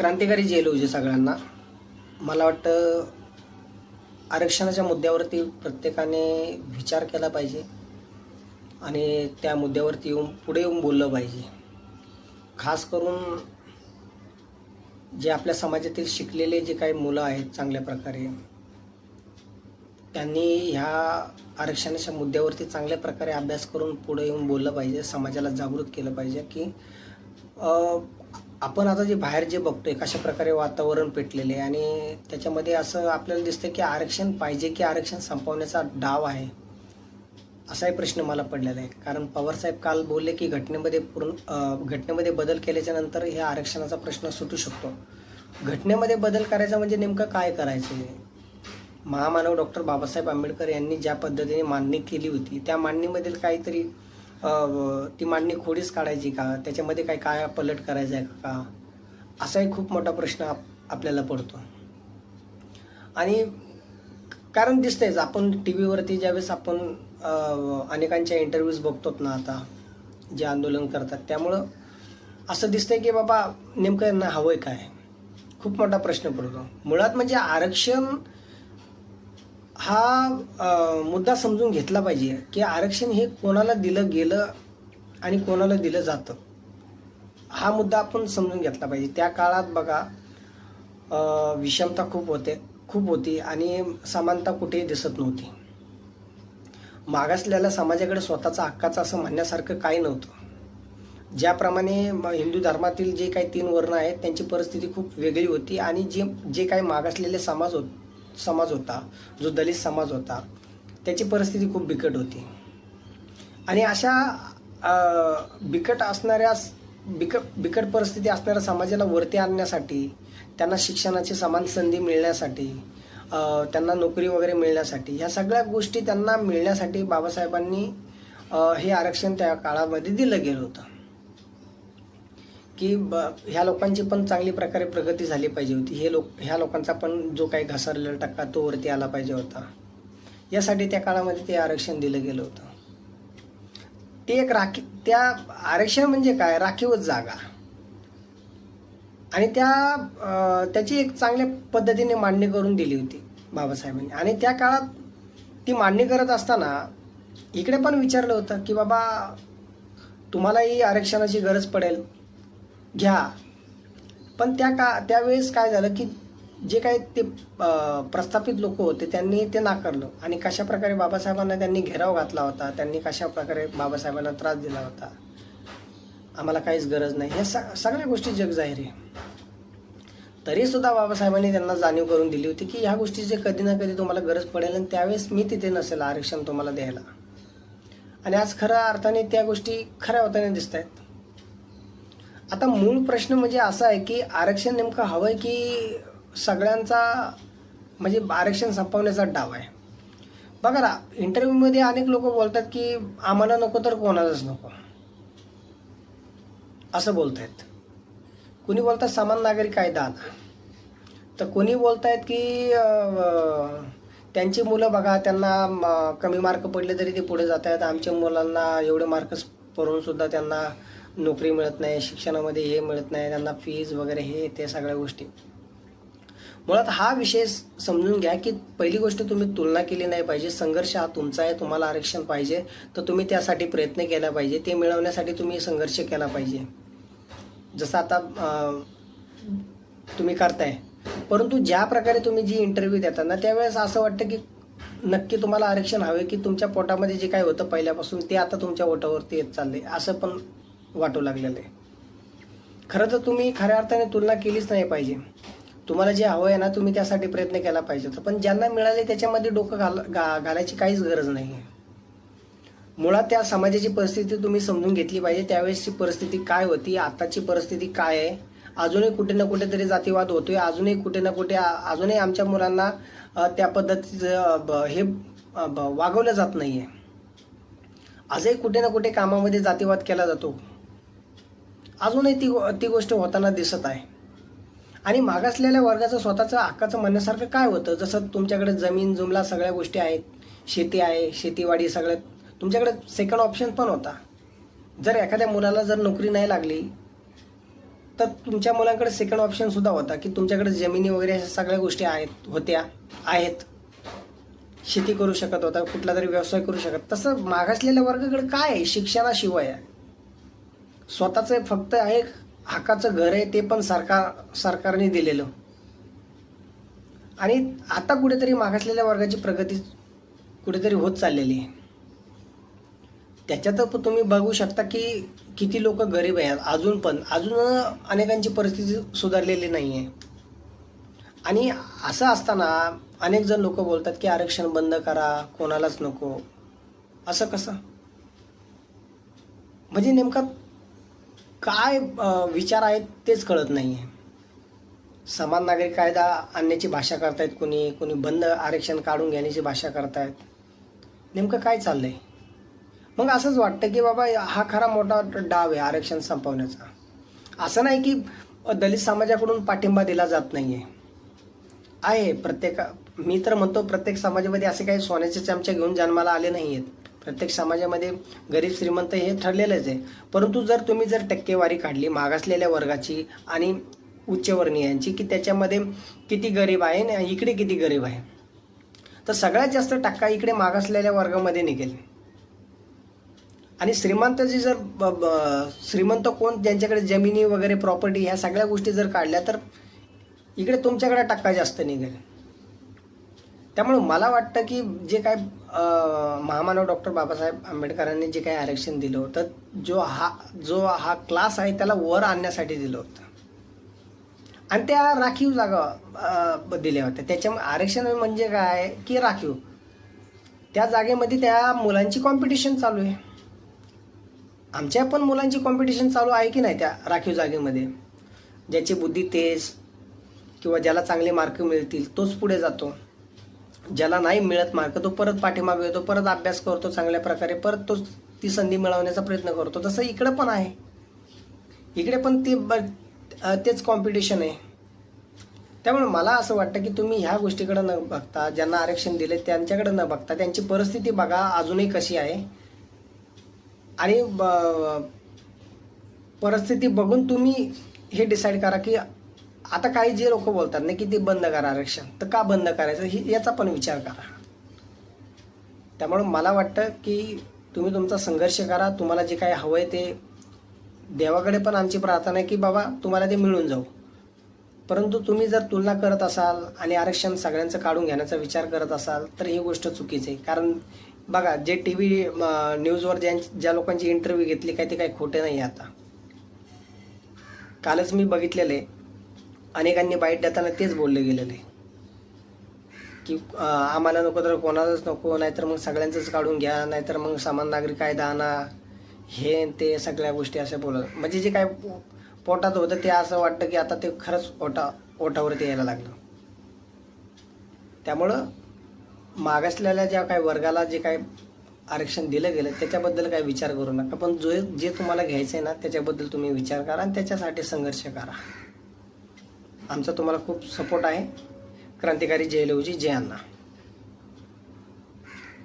क्रांतिकारी जेल होते सगळ्यांना. मला वाटतं आरक्षणाच्या मुद्द्यावरती प्रत्येकाने विचार केला पाहिजे आणि त्या मुद्द्यावरती येऊन पुढे येऊन बोललं पाहिजे. खास करून जे आपल्या समाजातील शिकलेले जे काही मुलं आहेत चांगल्या प्रकारे त्यांनी ह्या आरक्षणाच्या मुद्द्यावरती चांगल्या प्रकारे अभ्यास करून पुढे येऊन बोललं पाहिजे समाजाला जागृत केलं पाहिजे की आपण आता जे बाहेर जे बघतोय कशा प्रकारे वातावरण पेटलेले आहे आणि त्याच्यामध्ये असं आपल्याला दिसतं की आरक्षण पाहिजे की आरक्षण संपवण्याचा डाव आहे असाही प्रश्न मला पडलेला आहे. कारण पवारसाहेब काल बोलले की घटनेमध्ये पूर्ण घटनेमध्ये बदल केल्याच्यानंतर ह्या आरक्षणाचा प्रश्न सुटू शकतो. घटनेमध्ये बदल करायचा म्हणजे नेमकं काय करायचं आहे महामानव डॉक्टर बाबासाहेब आंबेडकर यांनी ज्या पद्धतीने मांडणी केली होती त्या मांडणीमधील काहीतरी ती मांडणी खोडीच काढायची का? त्याच्यामध्ये काय काय पलट करायचं आहे का? असाही खूप मोठा प्रश्न आप आपल्याला पडतो. आणि कारण दिसतंयच आपण टी व्हीवरती ज्यावेळेस आपण अनेकांच्या इंटरव्ह्यूज बघतो ना आता जे आंदोलन करतात त्यामुळं असं दिसतंय की बाबा नेमकं यांना हवंय काय? खूप मोठा प्रश्न पडतो. मुळात म्हणजे आरक्षण हा मुद्दा समजून घेतला पाहिजे की आरक्षण हे कोणाला दिलं गेलं आणि कोणाला दिलं जातं. हा मुद्दा आपण समजून घेतला पाहिजे. त्या काळात बघा विषमता खूप होते खूप होती आणि समानता कुठेही दिसत नव्हती. मागासलेल्या समाजाकडे स्वतःचा हक्काचं असं म्हणण्यासारखं काही नव्हतं. ज्याप्रमाणे म- हिंदू धर्मातील जे काही तीन वर्ण आहेत त्यांची परिस्थिती खूप वेगळी होती आणि जे जे काही मागासलेले समाज होते समाज होता जो दलित समाज होता त्याची परिस्थिती खूप बिकट होती. आणि अशा बिकट असणाऱ्या बिकट बिकट परिस्थिती असणाऱ्या समाजाला वरती आणण्यासाठी त्यांना शिक्षणाची समान संधी मिळण्यासाठी त्यांना नोकरी वगैरे मिळण्यासाठी ह्या सगळ्या गोष्टी त्यांना मिळण्यासाठी बाबासाहेबांनी हे आरक्षण त्या काळामध्ये दिलं गेलं होतं. की ब ह्या लोकांची पण चांगली प्रकारे प्रगती झाली पाहिजे होती. हे लोक ह्या लोकांचा पण जो काही घसरलेला टक्का तो वरती आला पाहिजे होता. यासाठी त्या काळामध्ये ते आरक्षण दिलं गेलं होतं. ते एक राखी त्या आरक्षण म्हणजे काय? राखीवच जागा. आणि त्या त्याची एक चांगल्या पद्धतीने मांडणी करून दिली होती बाबासाहेबांनी. आणि त्या काळात ती मांडणी करत असताना इकडे पण विचारलं होतं की बाबा तुम्हालाही आरक्षणाची गरज पडेल. घ्या. पण त्या का त्यावेळेस काय झालं की जे काही ते प्रस्थापित लोक होते त्यांनी ते नाकारलं. आणि कशा प्रकारे बाबासाहेबांना त्यांनी घेराव घातला होता त्यांनी कशा प्रकारे बाबासाहेबांना त्रास दिला होता आम्हाला काहीच गरज नाही. ह्या स- सगळ्या गोष्टी जगजाहीर आहे. तरी सुद्धा बाबासाहेबांनी त्यांना जाणीव करून दिली होती की ह्या गोष्टीची कधी ना कधी तुम्हाला गरज पडेल आणि त्यावेळेस मी तिथे नसेल आरक्षण तुम्हाला द्यायला. आणि आज खऱ्या अर्थाने त्या गोष्टी खऱ्या होताना दिसत आहेत आता मूळ प्रश्न म्हणजे असा आहे की आरक्षण नेमकं हवं आहे की सगळ्यांचा म्हणजे आरक्षण संपवण्याचा डाव आहे? बघा ना इंटरव्ह्यूमध्ये अनेक लोक बोलतात की आम्हाला नको तर कोणालाच नको. असं बोलतायत. कुणी बोलतात समान नागरिक कायदा आणा तर कोणी बोलतायत की त्यांची मुलं बघा त्यांना म, कमी मार्क पडले तरी ते पुढे जात आहेत आमच्या मुलांना एवढे मार्क्स पडूनसुद्धा त्यांना नोकरी मिळत नाही शिक्षणामध्ये हे मिळत नाही त्यांना फीज वगैरे हे ते सगळ्या गोष्टी. मुळात हा विषय समजून घ्या की पहिली गोष्ट तुम्ही तुलना केली नाही पाहिजे संघर्ष हा तुमचा आहे तुम्हाला आरक्षण पाहिजे तर तुम्ही त्यासाठी प्रयत्न केला पाहिजे ते मिळवण्यासाठी तुम्ही संघर्ष केला पाहिजे. जसं आता तुम्ही करताय. परंतु ज्या प्रकारे तुम्ही जी इंटरव्ह्यू देता ना त्यावेळेस असं वाटतं की नक्की तुम्हाला आरक्षण हवे की तुमच्या पोटामध्ये जे काय होतं पहिल्यापासून ते आता तुमच्या ओटावरती येत चालले असं पण वाटू लागलेलं आहे. खरं तर तुम्ही खऱ्या अर्थाने तुलना केलीच नाही पाहिजे. तुम्हाला जे हवं आहे ना तुम्ही त्यासाठी प्रयत्न केला पाहिजे होता. पण ज्यांना मिळाले त्याच्यामध्ये डोकं घाल गा घालायची काहीच गरज नाही आहे मुळात त्या समाजाची परिस्थिती तुम्ही समजून घेतली पाहिजे. त्यावेळेसची परिस्थिती काय होती आताची परिस्थिती काय आहे? अजूनही कुठे ना कुठेतरी जातीवाद होतोय. अजूनही कुठे ना कुठे अजूनही आमच्या मुलांना त्या पद्धतीचं ब- हे ब- वागवलं जात नाही आहे आजही कुठे ना कुठे कामामध्ये जातीवाद केला जातो. अजूनही ती ती गोष्ट होताना दिसत आहे. आणि मागासलेल्या वर्गाचं स्वतःचं हक्काचं म्हणण्यासारखं काय होतं? जसं तुमच्याकडे जमीन जुमला सगळ्या गोष्टी आहेत. शेती आहे शेतीवाडी सगळ्यात तुमच्याकडे सेकंड ऑप्शन पण होता. जर एखाद्या मुलाला जर नोकरी नाही लागली तर तुमच्या मुलांकडे सेकंड ऑप्शनसुद्धा होता की तुमच्याकडे जमिनी वगैरे अशा सगळ्या गोष्टी आहेत होत्या आहेत. शेती करू शकत होता कुठला तरी व्यवसाय करू शकत. तसं मागासलेल्या वर्गाकडे काय आहे? शिक्षणाशिवाय आहे. स्वतःचं फक्त एक हक्काचं घर आहे ते पण सरकार सरकारने दिलेलं. आणि आता कुठेतरी मागासलेल्या वर्गाची प्रगती कुठेतरी होत चाललेली आहे. त्याच्यात पण तुम्ही बघू शकता की किती लोक गरीब आहेत अजून पण अजून अनेकांची परिस्थिती सुधारलेली नाही आहे आणि असं असताना अनेक जण लोक बोलतात की आरक्षण बंद करा कोणालाच नको. असं कसं? म्हणजे नेमका काय विचार आहेत तेच कळत नाही आहे समान नागरिक कायदा आणण्याची भाषा करतायत कोणी कोणी बंद आरक्षण काढून घेण्याची भाषा करतायत. नेमकं काय चाललंय? मग असंच वाटतं की बाबा हा खरा मोठा डाव आहे आरक्षण संपवण्याचा. असं नाही की दलित समाजाकडून पाठिंबा दिला जात नाही आहे प्रत्येक मी तर म्हणतो प्रत्येक समाजामध्ये असे काही सोन्याचे चमचे घेऊन जन्माला आले नाही आहेत प्रत्येक समाजामध्ये गरीब श्रीमंत हे ठरलेलंच आहे. परंतु जर तुम्ही जर टक्केवारी काढली मागासलेल्या वर्गाची आणि उच्चवर्णीयांची की त्याच्यामध्ये किती गरीब आहे आणि इकडे किती गरीब आहे? तर सगळ्यात जास्त टक्का इकडे मागासलेल्या वर्गामध्ये निघेल. आणि श्रीमंताची जर ब- ब- श्रीमंत कोण ज्यांच्याकडे जमिनी वगैरे प्रॉपर्टी ह्या सगळ्या गोष्टी जर काढल्या तर इकडे तुमच्याकडे टक्का जास्त निघेल. त्यामुळे मला वाटतं की जे काय महामानव डॉक्टर बाबासाहेब आंबेडकरांनी जे काही आरक्षण दिलं होतं जो हा जो हा क्लास आहे त्याला वर आणण्यासाठी दिलं होतं. आणि त्या राखीव जागा दिल्या होत्या. त्याच्यामुळे आरक्षण म्हणजे काय की राखीव. त्या जागेमध्ये त्या मुलांची कॉम्पिटिशन चालू आहे. आमच्या पण मुलांची कॉम्पिटिशन चालू आहे की नाही त्या राखीव जागेमध्ये? ज्याची बुद्धी तेज किंवा ज्याला चांगले मार्क मिळतील तोच पुढे जातो. ज्याला नाही मिळत मार्क तो परत पाठीमागे येतो परत अभ्यास करतो चांगल्या प्रकारे परत तो ती संधी मिळवण्याचा प्रयत्न करतो. तसं इकडं पण आहे. इकडे पण ते ब- तेच कॉम्पिटिशन आहे. त्यामुळे मला असं वाटतं की तुम्ही ह्या गोष्टीकडे न बघता ज्यांना आरक्षण दिले त्यांच्याकडे न बघता त्यांची परिस्थिती बघा अजूनही कशी आहे. आणि ब- परिस्थिती बघून तुम्ही हे डिसाईड करा की आता काही जे लोक बोलतात ना की ते बंद करा आरक्षण तर का बंद करायचं? हे याचा पण विचार करा. त्यामुळं मला वाटतं की तुम्ही तुमचा संघर्ष करा तुम्हाला जे काही हवंय ते देवाकडे पण आमची प्रार्थना आहे की बाबा तुम्हाला ते मिळून जाऊ. परंतु तुम्ही जर तुलना करत असाल आणि आरक्षण सगळ्यांचं काढून घेण्याचा विचार करत असाल तर ही गोष्ट चुकीची आहे. कारण बघा जे टी व्ही न्यूजवर ज्या ज्या लोकांची इंटरव्ह्यू घेतली काय ते काही खोटे नाही आता. कालच मी बघितलेलं आहे. अनेकांनी बाईट देताना तेच बोलले गेलेले की आम्हाला नको तर कोणालाच नको नाहीतर मग सगळ्यांचंच काढून घ्या नाहीतर मग समान नागरिक कायदा आणा. हे ते सगळ्या गोष्टी अशा बोलत म्हणजे जे काय पोटात होतं ते असं वाटतं की आता ते खरंच ओटा ओटावरती यायला लागलं. त्यामुळं मागासलेल्या ज्या काही वर्गाला जे काही आरक्षण दिलं गेलं त्याच्याबद्दल काही विचार करू नका. पण जो जे तुम्हाला घ्यायचं आहे ना त्याच्याबद्दल तुम्ही विचार करा आणि त्याच्यासाठी संघर्ष करा. आमचा तुम्हाला खूप सपोर्ट आहे. क्रांतिकारी जय लवजी जय अण्णा